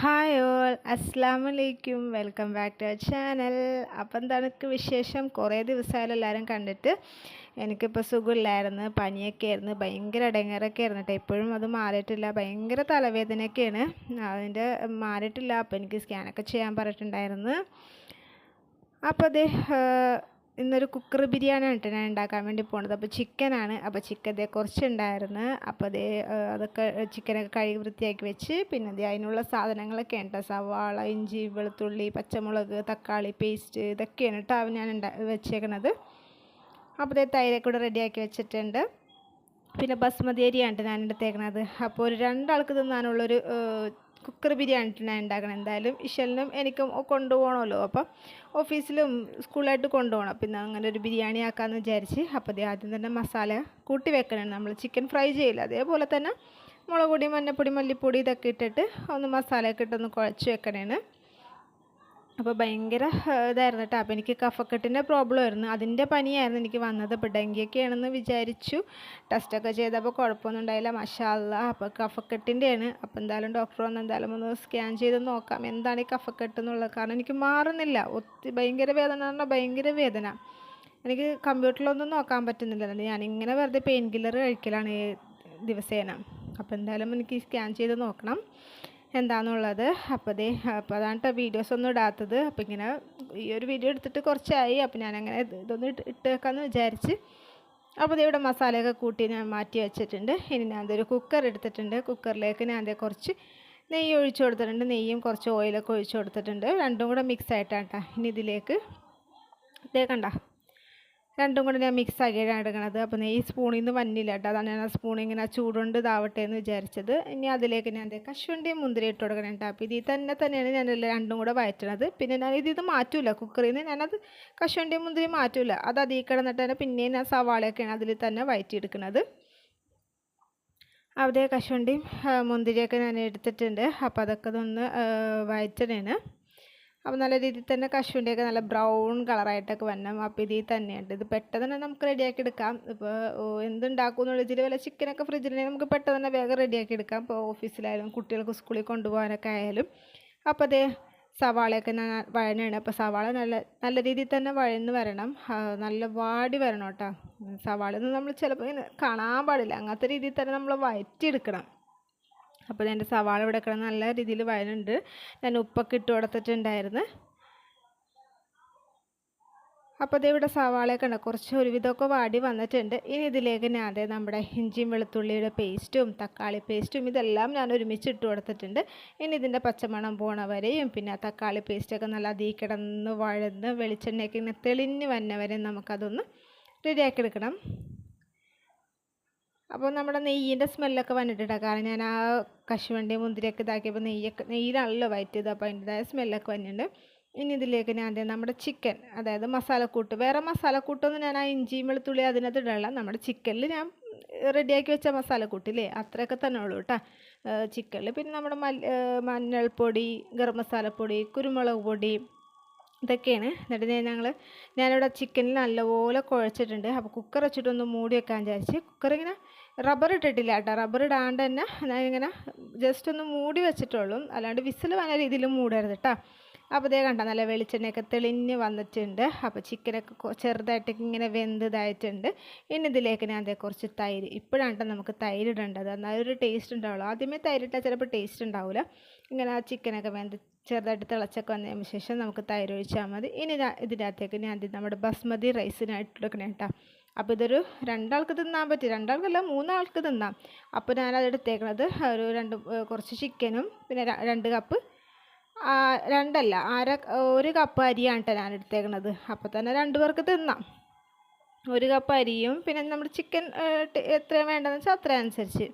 Hi all അസ്സാം വലൈക്കും welcome back to our channel. അപ്പം തണുക്ക് വിശേഷം? കുറേ ദിവസമായാലും എല്ലാവരും കണ്ടിട്ട്. എനിക്കിപ്പോൾ സുഖമില്ലായിരുന്നു പനിയൊക്കെ ആയിരുന്നു ഭയങ്കര ഇടങ്ങേറൊക്കെ ആയിരുന്നു കേട്ടോ ഇപ്പോഴും അത് മാറിയിട്ടില്ല. ഭയങ്കര തലവേദനയൊക്കെയാണ്. അതിന്റെ മാറിയിട്ടില്ല. അപ്പോൾ എനിക്ക് സ്കാനൊക്കെ ചെയ്യാൻ പറഞ്ഞിട്ടുണ്ടായിരുന്നു. അപ്പോൾ അതേ ഇന്നൊരു കുക്കർ ബിരിയാണി കേട്ടോ ഞാൻ ഉണ്ടാക്കാൻ വേണ്ടി പോണത്. അപ്പോൾ ചിക്കനാണ് അപ്പോൾ ചിക്കൻ ദേ കുറച്ചുണ്ടായിരുന്നു. അപ്പോൾ അതേ അതൊക്കെ ചിക്കനൊക്കെ കഴുകി വൃത്തിയാക്കി വെച്ച് പിന്നെ അതേ അതിനുള്ള സാധനങ്ങളൊക്കെ ഉണ്ട്. സവാള ഇഞ്ചി വെളുത്തുള്ളി പച്ചമുളക് തക്കാളി പേസ്റ്റ് ഇതൊക്കെയാണ് കേട്ടോ ഞാൻ ഉണ്ടാ വെച്ചേക്കണത്. അപ്പോൾ അതേ തൈരൊക്കെ കൂടെ റെഡിയാക്കി വെച്ചിട്ടുണ്ട്. പിന്നെ ബസ്മതി അരിയാണ് ഞാൻ എടുത്തേക്കണത്. അപ്പോൾ ഒരു രണ്ടാൾക്ക് തിന്നാനുള്ളൊരു കുക്കർ ബിരിയാണിട്ടാണ് ഉണ്ടാക്കണം എന്തായാലും ഇഷലിനും എനിക്കും കൊണ്ടുപോകണമല്ലോ. അപ്പം ഓഫീസിലും സ്കൂളായിട്ട് കൊണ്ടുപോകണം. പിന്നെ അങ്ങനെ ഒരു ബിരിയാണി ആക്കാമെന്ന് വിചാരിച്ച് അപ്പോൾ അതേ ആദ്യം തന്നെ മസാല കൂട്ടി വെക്കണം നമ്മൾ ചിക്കൻ ഫ്രൈ ചെയ്യില്ല അതേപോലെ തന്നെ മുളക് പൊടി മഞ്ഞൾപ്പൊടി മല്ലിപ്പൊടി ഇതൊക്കെ ഇട്ടിട്ട് ഒന്ന് മസാലയൊക്കെ ഇട്ടൊന്ന് കുഴച്ച് വെക്കണേന് അപ്പോൾ ഭയങ്കര ഇതായിരുന്നു കേട്ടോ അപ്പോൾ എനിക്ക് കഫക്കെട്ടിന്റെ പ്രോബ്ലം ആയിരുന്നു. അതിന്റെ പനിയായിരുന്നു എനിക്ക് വന്നത്. അപ്പോൾ ഡെങ്കിയൊക്കെയാണെന്ന് വിചാരിച്ചു. ടെസ്റ്റൊക്കെ ചെയ്തപ്പോൾ കുഴപ്പമൊന്നും ഉണ്ടായില്ല. മഷാല്ല. അപ്പോൾ കഫക്കെട്ടിന്റെയാണ് അപ്പോൾ എന്തായാലും ഡോക്ടർ വന്ന് എന്തായാലും ഒന്ന് സ്കാൻ ചെയ്ത് നോക്കാം. എന്താണ് ഈ കഫക്കെട്ട് എന്നുള്ളത്. കാരണം എനിക്ക് മാറുന്നില്ല. ഒത്തിരി ഭയങ്കര വേദന പറഞ്ഞാൽ ഭയങ്കര വേദന. എനിക്ക് കമ്പ്യൂട്ടറിലൊന്നും നോക്കാൻ പറ്റുന്നില്ല. ഞാനിങ്ങനെ വെറുതെ പെയിൻ കില്ലർ കഴിക്കലാണ് ദിവസേന. അപ്പോൾ എന്തായാലും എനിക്ക് സ്കാൻ ചെയ്ത് നോക്കണം. എന്താണെന്നുള്ളത് അപ്പോൾ അതേ അപ്പോൾ അതാണ് വീഡിയോസ് ഒന്നും ഇടാത്തത്. അപ്പോൾ ഇങ്ങനെ ഈ ഒരു വീഡിയോ എടുത്തിട്ട് കുറച്ചായി. അപ്പോൾ ഞാനങ്ങനെ ഇതൊന്ന് ഇട്ട് വെക്കാമെന്ന് വിചാരിച്ച്. അപ്പോൾ ഇവിടെ മസാലയൊക്കെ കൂട്ടി ഞാൻ മാറ്റി വെച്ചിട്ടുണ്ട്. ഇനി ഞാൻ അതൊരു കുക്കർ എടുത്തിട്ടുണ്ട്. കുക്കറിലേക്ക് ഞാൻ അതേ കുറച്ച് നെയ്യ് ഒഴിച്ചു കൊടുത്തിട്ടുണ്ട്. നെയ്യും കുറച്ച് ഓയിലൊക്കെ ഒഴിച്ചു കൊടുത്തിട്ടുണ്ട്. രണ്ടും കൂടെ മിക്സ് ആയിട്ടാണ് കേട്ടോ ഇനി ഇതിലേക്ക് ഇതേ കണ്ട. രണ്ടും കൂടെ ഞാൻ മിക്സ് ആക്കിയിട്ടാണ് എടുക്കണത്. അപ്പം ഈ സ്പൂണിൽ നിന്ന് വന്നില്ല കേട്ടോ അതാണ് ഞാൻ ആ സ്പൂൺ ഇങ്ങനെ ചൂടുകൊണ്ട് ഇതാവട്ടെ എന്ന് വിചാരിച്ചത്. ഇനി അതിലേക്ക് ഞാൻ കശുവണ്ടിയും മുന്തിരി ഇട്ട് കൊടുക്കണം കേട്ടോ അപ്പോൾ ഇതിൽ തന്നെ തന്നെയാണ് ഞാൻ രണ്ടും കൂടെ വയറ്റണത് പിന്നെ ഞാൻ ഇത് മാറ്റൂല. കുക്കറിൽ നിന്ന് ഞാനത് കശുവണ്ടിയും മുന്തിരി മാറ്റൂല. അത് അതിൽ കിടന്നിട്ട് തന്നെ പിന്നെയും ഞാൻ സവാളയൊക്കെയാണ് അതിൽ തന്നെ വയറ്റിയെടുക്കുന്നത് അവിടെ കശുവണ്ടിയും മുന്തിരിയൊക്കെ ഞാൻ എടുത്തിട്ടുണ്ട്. അപ്പോൾ അതൊക്കെ ഒന്ന് വയറ്റണേന് അപ്പോൾ നല്ല രീതിയിൽ തന്നെ കശുവിന്റെയൊക്കെ നല്ല ബ്രൗൺ കളറായിട്ടൊക്കെ വരണം. അപ്പോൾ ഇതിൽ തന്നെയുണ്ട്. ഇത് പെട്ടെന്ന് തന്നെ നമുക്ക് റെഡിയാക്കി എടുക്കാം. ഇപ്പോൾ എന്തുണ്ടാക്കും എന്നുള്ള ഇതിൽ വല്ല ചിക്കനൊക്കെ ഫ്രിഡ്ജിലുണ്ടെങ്കിൽ നമുക്ക് പെട്ടെന്ന് തന്നെ വേഗം റെഡിയാക്കി എടുക്കാം. ഇപ്പോൾ ഓഫീസിലായാലും കുട്ടികൾക്ക് സ്കൂളിൽ കൊണ്ടുപോകാനൊക്കെ ആയാലും. അപ്പോൾ അതേ സവാളയൊക്കെ ഞാൻ വഴനാണ്. അപ്പോൾ സവാള നല്ല നല്ല രീതിയിൽ തന്നെ വഴന്ന് വരണം. നല്ല വാടി വരണം കേട്ടോ. സവാളയൊന്നും നമ്മൾ ചിലപ്പോൾ ഇങ്ങനെ കാണാൻ പാടില്ല. അങ്ങനത്തെ രീതിയിൽ തന്നെ നമ്മൾ വഴറ്റിയെടുക്കണം അപ്പോൾ എന്റെ സവാള ഇവിടെ കിടന്ന് നല്ല രീതിയിൽ വയലുണ്ട്. ഞാൻ ഉപ്പൊക്കെ ഇട്ട് കൊടുത്തിട്ടുണ്ടായിരുന്നു. അപ്പോൾ ദേ ഇവിടെ സവാളയൊക്കെ ഉണ്ട്. കുറച്ച് ഒരുവിധമൊക്കെ വാടി വന്നിട്ടുണ്ട്. ഇനി ഇതിലേക്ക് ഞാൻ അതേ നമ്മുടെ ഇഞ്ചിയും വെളുത്തുള്ളിയുടെ പേസ്റ്റും തക്കാളി പേസ്റ്റും ഇതെല്ലാം ഞാൻ ഒരുമിച്ച് ഇട്ട് കൊടുത്തിട്ടുണ്ട്. ഇനി ഇതിന്റെ പച്ചമണം പോണ വരെയും പിന്നെ തക്കാളി പേസ്റ്റൊക്കെ നല്ല അതീ കിടന്ന് വഴന്ന് വെളിച്ചെണ്ണയൊക്കെ ഇങ്ങനെ തെളിഞ്ഞ് വന്ന വരെ നമുക്കതൊന്ന് റെഡിയാക്കി എടുക്കണം. അപ്പോൾ നമ്മുടെ നെയ്യിന്റെ സ്മെല്ലൊക്കെ വന്നിട്ടുണ്ട് കാരണം ഞാൻ ആ കശുവണ്ടി മുന്തിരിയൊക്കെ ഇതാക്കിയപ്പോൾ നെയ്യൊക്കെ നെയ്യിലാണല്ലോ വയറ്റിയത്. അപ്പോൾ അതിന്റെതായ സ്മെല്ലൊക്കെ വന്നിട്ടുണ്ട്. ഇനി ഇതിലേക്ക് ഞാൻ നമ്മുടെ ചിക്കൻ അതായത് മസാലക്കൂട്ട്. വേറെ മസാലക്കൂട്ടൊന്നും ഞാൻ ആ ഇഞ്ചിയും വെളുത്തുള്ളി അതിനകത്ത് ഇടല്ല നമ്മുടെ ചിക്കനിൽ ഞാൻ റെഡിയാക്കി വെച്ച മസാലക്കൂട്ടില്ലേ അത്രയൊക്കെ തന്നെ ഉള്ളൂ കേട്ടോ. ചിക്കനിൽ പിന്നെ നമ്മുടെ മഞ്ഞൾപ്പൊടി ഗരം മസാലപ്പൊടി കുരുമുളക് പൊടി ഇതൊക്കെയാണ്. എന്നിട്ട് ഞങ്ങൾ ഞാനിവിടെ ചിക്കനിൽ നല്ലപോലെ കുഴച്ചിട്ടുണ്ട്. അപ്പോൾ കുക്കർ വെച്ചിട്ടൊന്ന് മൂടി വെക്കാൻ വിചാരിച്ച്. കുക്കർ ഇങ്ങനെ റബ്ബർ ഇട്ടിട്ടില്ല കേട്ടോ. റബ്ബർ ഇടാണ്ട് തന്നെ ഇങ്ങനെ ജസ്റ്റ് ഒന്ന് മൂടി വെച്ചിട്ടുള്ളൂ. അല്ലാണ്ട് വിസിൽ വന്ന രീതിയിൽ മൂടരുത് കേട്ടോ അപ്പോൾ ഇതേ കണ്ട നല്ല വെളിച്ചെണ്ണയൊക്കെ തെളിഞ്ഞ് വന്നിട്ടുണ്ട്. അപ്പോൾ ചിക്കനൊക്കെ ചെറുതായിട്ടൊക്കെ ഇങ്ങനെ വെന്തതായിട്ടുണ്ട് ഇനി ഇതിലേക്ക് ഞാൻ അതേ കുറച്ച് തൈര് ഇപ്പോഴാണ് നമുക്ക് തൈര് ഇടേണ്ടത്. ഒരു ടേസ്റ്റ് ഉണ്ടാവുള്ളൂ. ആദ്യമേ തൈര് ഇട്ടാൽ ചിലപ്പോൾ ടേസ്റ്റ് ഉണ്ടാവില്ല ഇങ്ങനെ ആ ചിക്കനൊക്കെ വെന്ത് ചെറുതായിട്ട് തിളച്ചൊക്കെ വന്നതിന് ശേഷം നമുക്ക് തൈര് ഒഴിച്ചാൽ മതി. ഇനി ഇതിന്റെ അകത്തേക്ക് ഞാൻ നമ്മുടെ ബസ്മതി റൈസിനായിട്ട് എടുക്കണം കേട്ടോ അപ്പോൾ ഇതൊരു രണ്ടാൾക്ക് തിന്നാൻ പറ്റി. രണ്ടാൾക്കല്ല മൂന്നാൾക്ക് തിന്നാം. അപ്പോൾ ഞാനത് എടുത്തേക്കണത് ഒരു രണ്ട് കുറച്ച് ചിക്കനും പിന്നെ രണ്ട് കപ്പ് രണ്ടല്ല അര ഒരു കപ്പ് അരിയാണ് ഞാൻ എടുത്തേക്കണത്. അപ്പോൾ തന്നെ രണ്ട് പേർക്ക് തിന്നാം. ഒരു കപ്പ് അരിയും പിന്നെ നമ്മുടെ ചിക്കൻ എത്രയാണ് വേണ്ടതെന്ന് വെച്ചാൽ അത്ര അനുസരിച്ച്.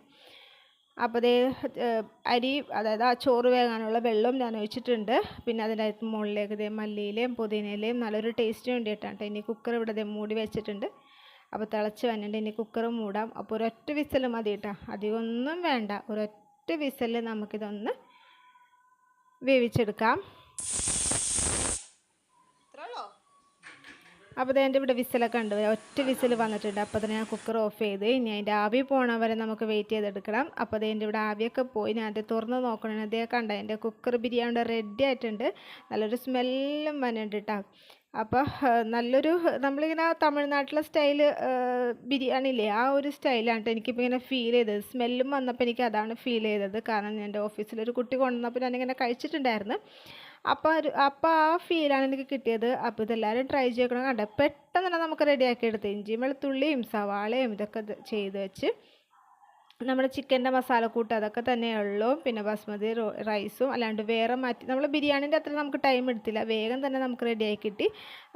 അപ്പോൾ അതേ അരി അതായത് ആ ചോറ് വേകാനുള്ള വെള്ളം ഞാൻ ഒഴിച്ചിട്ടുണ്ട്. പിന്നെ അതിന്റെ മുകളിലേക്ക് ഇതേ മല്ലിയിലയും പുതിനയിലയും നല്ലൊരു ടേസ്റ്റ് വേണ്ടിയിട്ടാണ് ഇനി കുക്കർ ഇവിടെ മൂടി വെച്ചിട്ടുണ്ട്. അപ്പോൾ തിളച്ച് വന്നിട്ട് ഇനി കുക്കർ മൂടാം. അപ്പോൾ ഒരൊറ്റ വിസൽ മതി കേട്ടോ അധികമൊന്നും വേണ്ട. ഒരൊറ്റ വിസൽ നമുക്കിതൊന്ന് വേവിച്ചെടുക്കാം. അപ്പോൾ എന്റെ ഇവിടെ വിസിലൊക്കെ ഉണ്ട്. ഒറ്റ വിസിൽ വന്നിട്ടുണ്ട്. അപ്പോൾ തന്നെ ഞാൻ കുക്കർ ഓഫ് ചെയ്ത് ഇനി അതിന്റെ ആവി പോകണ വരെ നമുക്ക് വെയിറ്റ് ചെയ്തെടുക്കണം. അപ്പോൾ അത് എന്റെ ഇവിടെ ആവിയൊക്കെ പോയി. ഞാൻ അത് തുറന്ന് നോക്കണം. അതേ കണ്ട എന്റെ കുക്കർ ബിരിയാണി റെഡി ആയിട്ടുണ്ട്. നല്ലൊരു സ്മെല്ലും വന്നിട്ടുണ്ട് കേട്ടോ അപ്പോൾ നല്ലൊരു നമ്മളിങ്ങനെ തമിഴ്നാട്ടിലെ സ്റ്റൈൽ ബിരിയാണി ഇല്ലേ ആ ഒരു സ്റ്റൈലാണ് കേട്ടോ എനിക്കിപ്പോൾ ഇങ്ങനെ ഫീൽ ചെയ്തത്. സ്മെല്ലും വന്നപ്പോൾ എനിക്ക് അതാണ് ഫീൽ ചെയ്തത്. കാരണം എന്റെ ഓഫീസിലൊരു കുട്ടി കൊണ്ടുവന്നപ്പോൾ ഞാനിങ്ങനെ കഴിച്ചിട്ടുണ്ടായിരുന്നു. അപ്പോൾ ഒരു അപ്പോൾ ആ ഫീലാണ് എനിക്ക് കിട്ടിയത്. അപ്പോൾ ഇതെല്ലാവരും ട്രൈ ചെയ്യണം കണ്ടോ? പെട്ടെന്ന് തന്നെ നമുക്ക് റെഡിയാക്കി എടുത്ത്. ഇഞ്ചിയും വെളുത്തുള്ളിയും സവാളയും ഇതൊക്കെ ചെയ്ത് വെച്ച് നമ്മുടെ ചിക്കന്റെ മസാലക്കൂട്ട് അതൊക്കെ തന്നെ ഉള്ളൂ. പിന്നെ ബസ്മതി റൈസും അല്ലാണ്ട് വേറെ മാറ്റി നമ്മൾ ബിരിയാണീന്റെ അത്ര നമുക്ക് ടൈം എടുത്തില്ല. വേഗം തന്നെ നമുക്ക് റെഡിയായി കിട്ടി.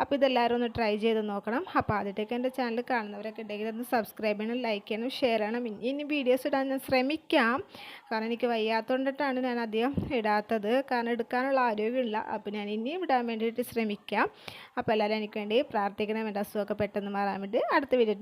അപ്പോൾ ഇതെല്ലാവരും ഒന്ന് ട്രൈ ചെയ്ത് നോക്കണം. അപ്പോൾ ആദ്യത്തേക്ക് എന്റെ ചാനൽ കാണുന്നവരൊക്കെ ഉണ്ടെങ്കിൽ ഒന്ന് സബ്സ്ക്രൈബ് ചെയ്യണം ലൈക്ക് ചെയ്യണം ഷെയർ ചെയ്യണം. ഇനി വീഡിയോസ് ഇടാൻ ഞാൻ ശ്രമിക്കാം. കാരണം എനിക്ക് വയ്യാത്തതുകൊണ്ടിട്ടാണ് ഞാൻ അധികം ഇടാത്തത്. കാരണം എടുക്കാനുള്ള ആരോഗ്യമില്ല. അപ്പോൾ ഞാൻ ഇനിയും ഇടാൻ വേണ്ടിയിട്ട് ശ്രമിക്കാം. അപ്പോൾ എല്ലാവരും എനിക്ക് വേണ്ടി പ്രാർത്ഥിക്കണം. എന്റെ അസുഖമൊക്കെ പെട്ടെന്ന് മാറാൻ വേണ്ടി അടുത്ത വീഡിയോ